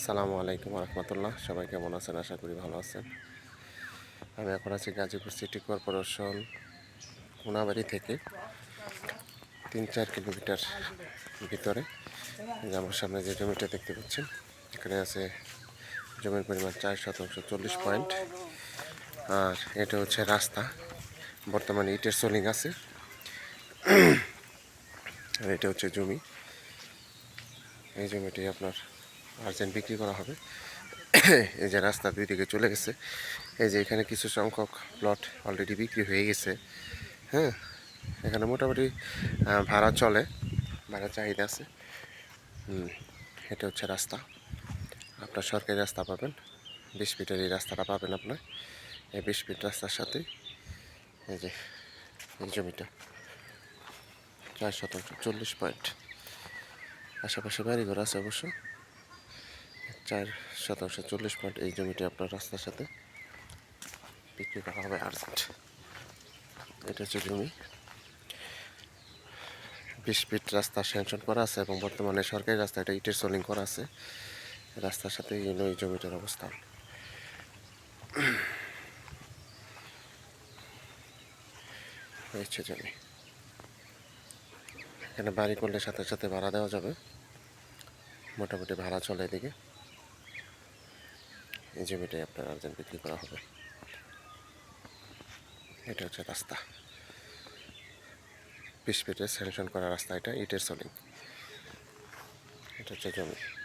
আসসালামু আলাইকুম রহমতুল্লাহ। সবাই কেমন আছেন? আশা করি ভালো আছেন। আমি এখন আছি গাজীপুর সিটি কর্পোরেশন কোনাবাড়ি থেকে তিন চার কিলোমিটার ভিতরে। আমার সামনে যে জমিটা দেখতে পাচ্ছেন, এখানে আছে জমির পরিমাণ চার শতাংশ চল্লিশ পয়েন্ট। আর এটা হচ্ছে রাস্তা, বর্তমানে ইটের সোলিং আছে। আর এটা হচ্ছে জমি। এই জমিটি আপনার আর্জেন্ট বিক্রি করা হবে। এই যে রাস্তা দুই দিকে চলে গেছে। এই যে এখানে কিছু সংখ্যক প্লট অলরেডি বিক্রি হয়ে গেছে। হ্যাঁ এখানে মোটামুটি ভাড়া চলে ভাড়া চাহিদা আছে। হুম, এটা হচ্ছে রাস্তা। আপনার সরকারি রাস্তা পাবেন বিশ ফিটের এই রাস্তাটা পাবেন আপনার এই বিশ ফিট রাস্তার সাথে এই যে এই জমিটা। চার শতাংশ চল্লিশ পয়েন্ট আশেপাশে বাড়িঘর আছে অবশ্য। চার শতাংশ, চল্লিশ পয়েন্ট এই জমিটি আপনার রাস্তার সাথে বিক্রি করা হবে আর্জেন্ট। এটা হচ্ছে জমি। বিশ ফিট রাস্তা স্যাংশন করা আছে এবং বর্তমানে সরকারি রাস্তা, এটা ইটের সোলিং করা আছে। রাস্তার সাথে এই জমিটার অবস্থান। হচ্ছে জমি। এখানে বাড়ি করলে সাথে সাথে ভাড়া দেওয়া যাবে। মোটামুটি ভাড়া চলে এদিকে। এই জমিটাই আপনার আর্জেন্ট বিক্রি করা হবে। এটা হচ্ছে রাস্তা। ফিটের স্যাংশন করা রাস্তা এটা, ইটের সলিং। এটা হচ্ছে জমি।